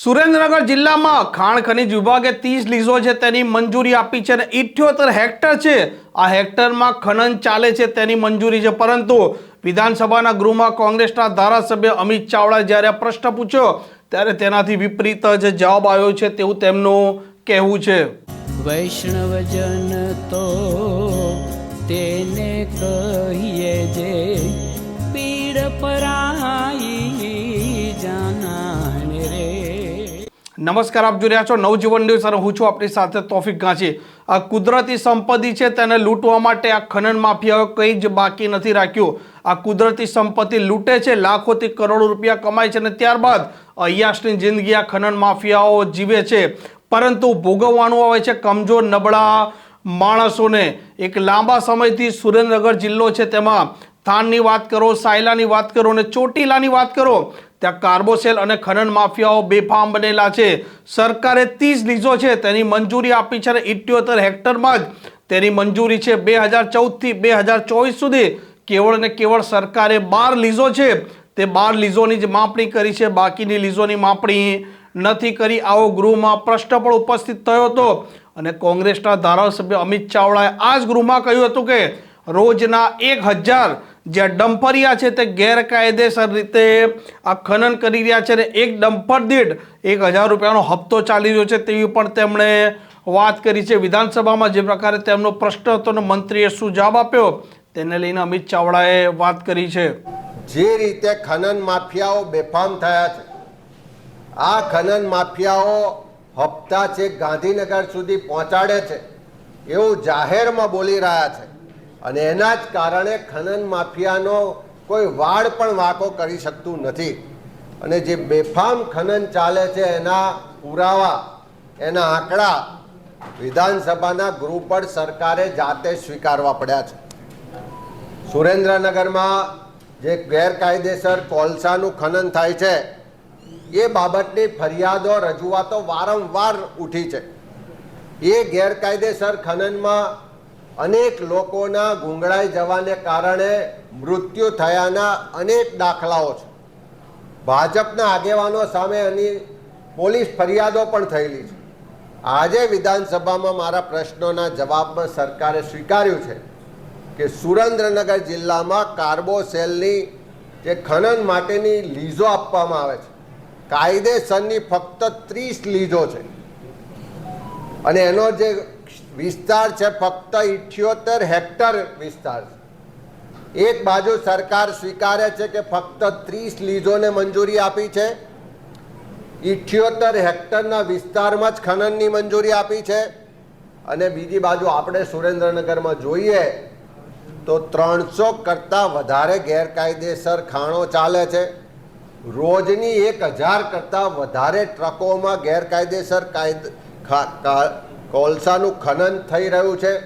સુરેન્દ્રનગર જિલ્લામાં ખાણ ખનીજ વિભાગે ત્રીસ લીઝો છે તેની મંજૂરી આપી છે અને ઇઠ્યોતેર હેક્ટર છે. આ હેક્ટરમાં ખનન ચાલે છે તેની મંજૂરી છે. પરંતુ વિધાનસભાના ગૃહમાં કોંગ્રેસના ધારાસભ્ય અમિત ચાવડા જ્યારે પ્રશ્ન પૂછ્યો, ત્યારે તેનાથી વિપરીત જ જવાબ આવ્યો છે તેવું તેમનું કહેવું છે. વૈષ્ણવજન તો તેને કહીએ જે નમસ્કાર, આપ જોઈ રહ્યા છો નવજીવન ન્યૂઝ અને હું છું આપણી સાથે તોફિક ગાંચી. આ કુદરતી સંપત્તિ છે તેને લૂંટવા માટે આ ખનન માફિયાઓ કંઈ જ બાકી નથી રાખ્યું. આ કુદરતી સંપત્તિ લૂંટે છે, લાખોથી કરોડો રૂપિયા કમાય છે અને ત્યારબાદ અયાશની જિંદગી આ ખનન માફિયાઓ જીવે છે. પરંતુ ભોગવવાનું આવે છે કમજોર નબળા માણસોને. એક લાંબા સમયથી સુરેન્દ્રનગર જિલ્લો છે તેમાં. થાનની વાત કરો, સાયલાની વાત કરો અને ચોટીલાની વાત કરો. ત્યાં કાર્બોસેલ અને ખનન માફિયાઓ બેફામ બનેલા છે. સરકારે ત્રીસ લીઝો છે, તેની મંજૂરી આપી છે અને ઇઠ્યોતેર હેક્ટરમાં જ તેની મંજૂરી છે. બે હજાર ચૌદથી બે હજાર ચોવીસ સુધી કેવળ ને કેવળ સરકારે બાર લીઝો છે. તે બાર લીઝોની જ માપણી કરી છે. બાકીની લીઝોની માપણી નથી કરી. આવો ગૃહમાં પ્રશ્ન પણ ઉપસ્થિત થયો હતો અને કોંગ્રેસના ધારાસભ્ય અમિત ચાવડાએ આ જ ગૃહમાં કહ્યું હતું કે, રોજના એક હજાર જે ડમ્પરિયા છે તે ગેરકાયદેસર રીતે આ ખનન કરી રહ્યા છે અને એક ડમ્પર દીઠ એક હજાર રૂપિયાનો હપ્તો ચાલી રહ્યો છે તેવી પણ તેમણે વાત કરી છે. વિધાનસભામાં જે પ્રકારે તેમનો પ્રશ્ન હતો અને મંત્રીએ શું જવાબ આપ્યો તેને લઈને અમિત ચાવડાએ વાત કરી છે. જે રીતે ખનન માફિયાઓ બેફામ થયા છે, આ ખનન માફિયાઓ હપ્તા છે ગાંધીનગર સુધી પહોંચાડે છે, એવું જાહેરમાં બોલી રહ્યા છે. અને એના જ કારણે ખનન માફિયાનો કોઈ વાડ પણ વાંકો કરી શકતું નથી. અને જે બેફામ ખનન ચાલે છે, એના પુરાવા, એના આંકડા વિધાનસભાના ગૃહ પર સરકારે જાતે સ્વીકારવા પડ્યા છે. સુરેન્દ્રનગરમાં જે ગેરકાયદેસર કોલસાનું ખનન થાય છે, એ બાબતની ફરિયાદો, રજૂઆતો વારંવાર ઉઠી છે. એ ગેરકાયદેસર ખનનમાં અનેક લોકોના ગુંગળાઈ જવાને કારણે મૃત્યુ થયાના અનેક દાખલાઓ છે. ભાજપના આગેવાનો સામે એની પોલીસ ફરિયાદો પણ થયેલી છે. આજે વિધાનસભામાં મારા પ્રશ્નોના જવાબમાં સરકારે સ્વીકાર્યું છે કે સુરેન્દ્રનગર જિલ્લામાં કાર્બોસેલની જે ખનન માટેની લીઝો આપવામાં આવે છે, કાયદેસરની ફક્ત ત્રીસ લીઝો છે. અને એનો જે વિસ્તાર છે ફક્ત ઇઠ્યોતેર હેક્ટર વિસ્તાર. એક બાજુ સરકાર સ્વીકારે છે કે ફક્ત ત્રીસ લીઝોને મંજૂરી આપી છે. ઇઠ્યોતેર હેક્ટરના વિસ્તારમાં જ ખનનની મંજૂરી આપી છે. અને બીજી બાજુ આપણે સુરેન્દ્રનગરમાં જોઈએ તો ત્રણસો કરતાં વધારે ગેરકાયદેસર ખાણો ચાલે છે. રોજની એક હજાર કરતાં વધારે ટ્રકોમાં ગેરકાયદેસર કાયદ કોલસાનું ખનન થઈ રહ્યું છે.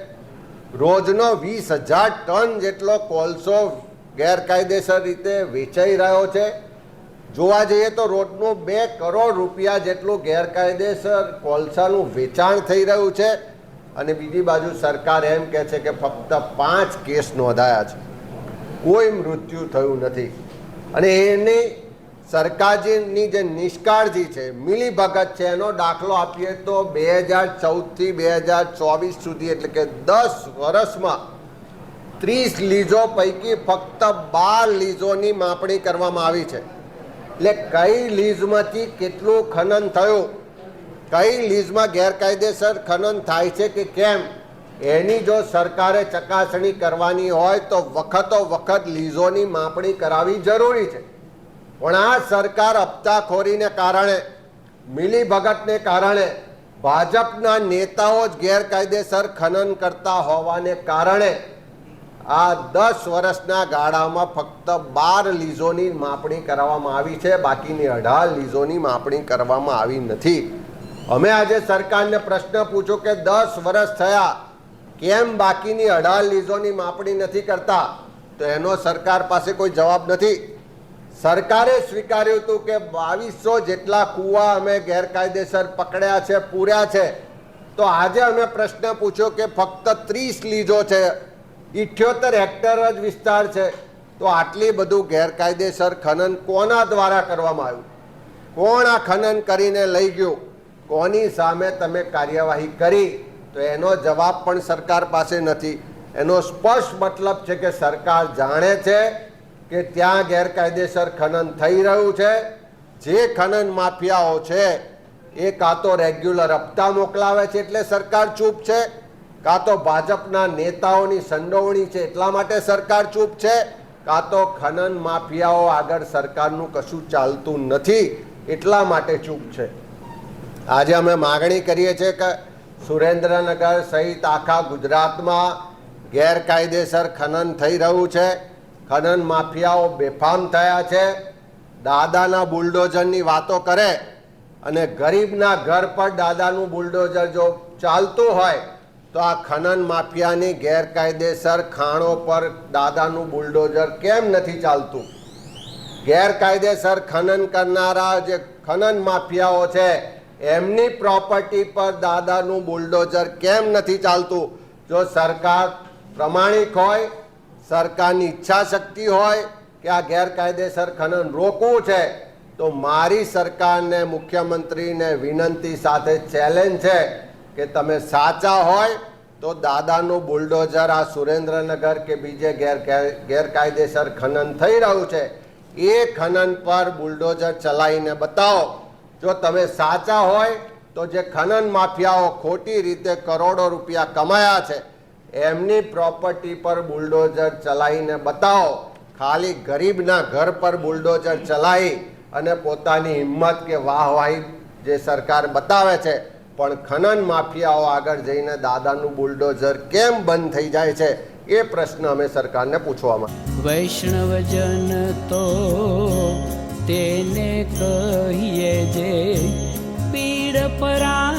રોજનો વીસ હજાર ટન જેટલો કોલસો ગેરકાયદેસર રીતે વેચાઈ રહ્યો છે. જોવા જઈએ તો રોજનું બે કરોડ રૂપિયા જેટલું ગેરકાયદેસર કોલસાનું વેચાણ થઈ રહ્યું છે. અને બીજી બાજુ સરકાર એમ કહે છે કે ફક્ત પાંચ કેસ નોંધાયા છે. કોઈ મૃત્યુ થયું નથી. અને એની સરકારની જે નિષ્કાળજી છે, મિલીભગત છે, એનો દાખલો આપીએ તો બે હજાર ચૌદથી બે હજાર ચોવીસ સુધી, એટલે કે દસ વર્ષમાં ત્રીસ લીઝો પૈકી ફક્ત બાર લીઝોની માપણી કરવામાં આવી છે. એટલે કઈ લીઝમાંથી કેટલું ખનન થયું, કઈ લીઝમાં ગેરકાયદેસર ખનન થાય છે કે કેમ, એની જો સરકારે ચકાસણી કરવાની હોય તો વખતો વખત લીઝોની માપણી કરાવવી જરૂરી છે. પણ આ સરકાર હપ્તાખોરીને કારણે, મિલીભગતને કારણે, ભાજપના નેતાઓ જ ગેરકાયદેસર ખનન કરતા હોવાને કારણે આ દસ વર્ષના ગાળામાં ફક્ત બાર લીઝોની માપણી કરવામાં આવી છે, બાકીની અઢાર લીઝોની માપણી કરવામાં આવી નથી. અમે આજે સરકારને પ્રશ્ન પૂછ્યો કે દસ વર્ષ થયા, કેમ બાકીની અઢાર લીઝોની માપણી નથી કરતા? તો એનો સરકાર પાસે કોઈ જવાબ નથી. સરકારે સ્વીકાર્યું હતું કે બાવીસો જેટલા કૂવા અમે ગેરકાયદેસર પકડ્યા છે, પૂર્યા છે. તો આજે અમે પ્રશ્ન પૂછ્યો કે ફક્ત ત્રીસ લીઝો છે, ઇઠ્યોતેર હેક્ટર જ વિસ્તાર છે. તો આટલી બધું ગેરકાયદેસર ખનન કોના દ્વારા કરવામાં આવ્યું? કોણ આ ખનન કરીને લઈ ગયું? કોની સામે તમે કાર્યવાહી કરી? તો એનો જવાબ પણ સરકાર પાસે નથી. એનો સ્પષ્ટ મતલબ છે કે સરકાર જાણે છે કે ત્યાં ગેરકાયદેસર ખનન થઈ રહ્યું છે. જે ખનન માફિયાઓ છે, એ કાં તો રેગ્યુલર હપ્તા મોકલાવે છે એટલે સરકાર ચૂપ છે, કાં તો ભાજપના નેતાઓની સંડોવણી છે એટલા માટે સરકાર ચૂપ છે, કાં તો ખનન માફિયાઓ આગળ સરકારનું કશું ચાલતું નથી એટલા માટે ચૂપ છે. આજે અમે માગણી કરીએ છીએ કે સુરેન્દ્રનગર સહિત આખા ગુજરાતમાં ગેરકાયદેસર ખનન થઈ રહ્યું છે. ખનન માફિયાઓ બેફામ થયા છે, દાદાના બુલડોઝરની વાતો કરે અને ગરીબના ઘર પર દાદાનું બુલડોઝર જો ચાલતું હોય, તો આ ખનન માફિયાની ગેરકાયદેસર ખાણો પર દાદાનું બુલડોઝર કેમ નથી ચાલતું? ગેરકાયદેસર ખનન કરનારા જે ખનન માફિયાઓ છે, એમની પ્રોપર્ટી પર દાદાનું બુલડોઝર કેમ નથી ચાલતું? જો સરકાર પ્રમાણિક હોય સરકારની ઈચ્છા શક્તિ હોય કે આ ગેરકાયદેસર ખનન રોકવું છે, તો મારી સરકારને, મુખ્યમંત્રીને વિનંતી સાથે ચેલેન્જ છે કે તમે સાચા હોય તો દાદાનું બુલડોઝર આ સુરેન્દ્રનગર કે બીજે ગેરકાય- ગેરકાયદેસર ખનન થઈ રહ્યું છે, એ ખનન પર બુલડોઝર ચલાવીને બતાવો. જો તમે સાચા હોય તો જે ખનન માફિયાઓ ખોટી રીતે કરોડો રૂપિયા કમાયા છે એમની પ્રોપર્ટી પર બુલડોઝર ચલાવીને બતાવો. ખાલી ગરીબના ઘર પર બુલડોઝર ચલાવી અને પોતાની હિંમત કે વાહવાહી જે સરકાર બતાવે છે. પણ ખનન માફિયાઓ આગળ જઈને દાદાનું બુલડોઝર કેમ બંધ થઈ જાય છે? એ પ્રશ્ન અમે સરકારને પૂછવામાં. વૈષ્ણવજન તો તેને કહીએ જે પીડ પરા